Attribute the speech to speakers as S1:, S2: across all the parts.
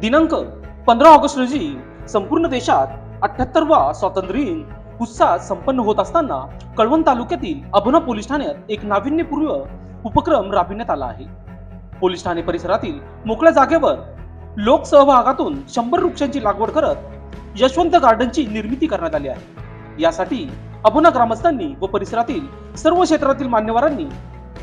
S1: दिनांक पंधरा ऑगस्ट रोजी संपूर्ण देशात अठ्याहत्तरवा स्वातंत्र्य उत्साह संपन्न होत असताना कळवण तालुक्यातील अभोना पोलीस ठाण्यात एक नाविन्यपूर्व उपक्रम राबविण्यात आला आहे. पोलीस ठाणे परिसरातील मोकळ्या जागेवर लोकसहभागातून शंभर वृक्षांची लागवड करत यशवंत गार्डनची निर्मिती करण्यात आली आहे. यासाठी अभोना ग्रामस्थांनी व परिसरातील सर्व क्षेत्रातील मान्यवरांनी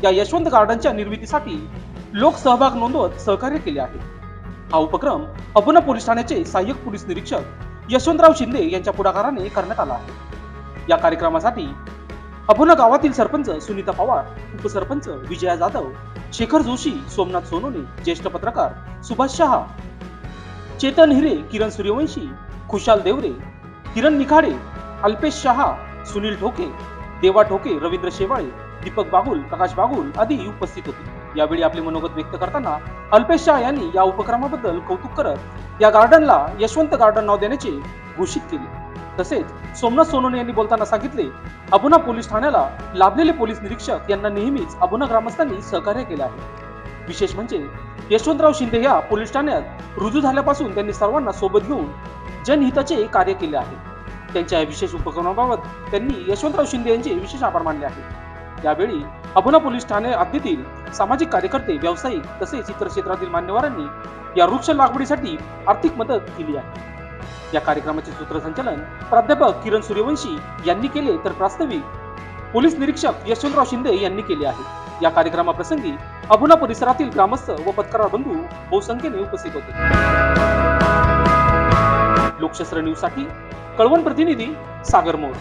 S1: या यशवंत गार्डनच्या निर्मितीसाठी लोकसहभाग नोंदवत सहकार्य केले आहे. हा उपक्रम अबुना पोलीस ठाण्याचे सहाय्यक पोलीस निरीक्षक यशवंतराव शिंदे यांच्या पुढाकाराने करण्यात आला आहे. या कार्यक्रमासाठी अभोना गावातील सरपंच सुनीता पवार उपसरपंच विजया जाधव शेखर जोशी सोमनाथ सोनोने ज्येष्ठ पत्रकार सुभाष शहा चेतन हिरे किरण सूर्यवंशी खुशाल देवरे किरण निखाडे अल्पेश शहा सुनील ठोके देवा ठोके रवींद्र शेवाळे दीपक बागुल प्रकाश बागुल आदी उपस्थित होते. यावेळी आपले मनोगत व्यक्त करताना अल्पेश शाह यांनी या उपक्रमाबद्दल कौतुक करत या गार्डनला यशवंत गार्डन नाव देण्याचे घोषित केले. तसेच सोमनाथ सोनोने यांनी बोलताना सांगितले अबुना पोलीस ठाण्याला लाभलेले पोलीस निरीक्षक यांना नेहमीच अबुना ग्रामस्थांनी सहकार्य केले आहे. विशेष म्हणजे यशवंतराव शिंदे या पोलीस ठाण्यात रुजू झाल्यापासून त्यांनी सर्वांना सोबत घेऊन जनहिताचे कार्य केले आहे. त्यांच्या या विशेष उपक्रमाबाबत त्यांनी यशवंतराव शिंदे यांचे विशेष आभार मानले आहेत. यावेळी अबुना पोलीस ठाणे हद्दीतील सामाजिक कार्यकर्ते व्यावसायिक तसेच इतर क्षेत्रातील मान्यवरांनी या वृक्ष लागवडीसाठी आर्थिक मदत केली आहे. या कार्यक्रमाचे सूत्रसंचालन प्राध्यापक किरण सूर्यवंशी यांनी केले तर प्रास्ताविक पोलीस निरीक्षक यशवंतराव शिंदे यांनी केले आहे. या कार्यक्रमाप्रसंगी अबुना परिसरातील ग्रामस्थ व पत्रकार बंधू बहुसंख्येने उपस्थित होते. लोकशास्त्र न्यूजसाठी कळवण प्रतिनिधी सागर मोर.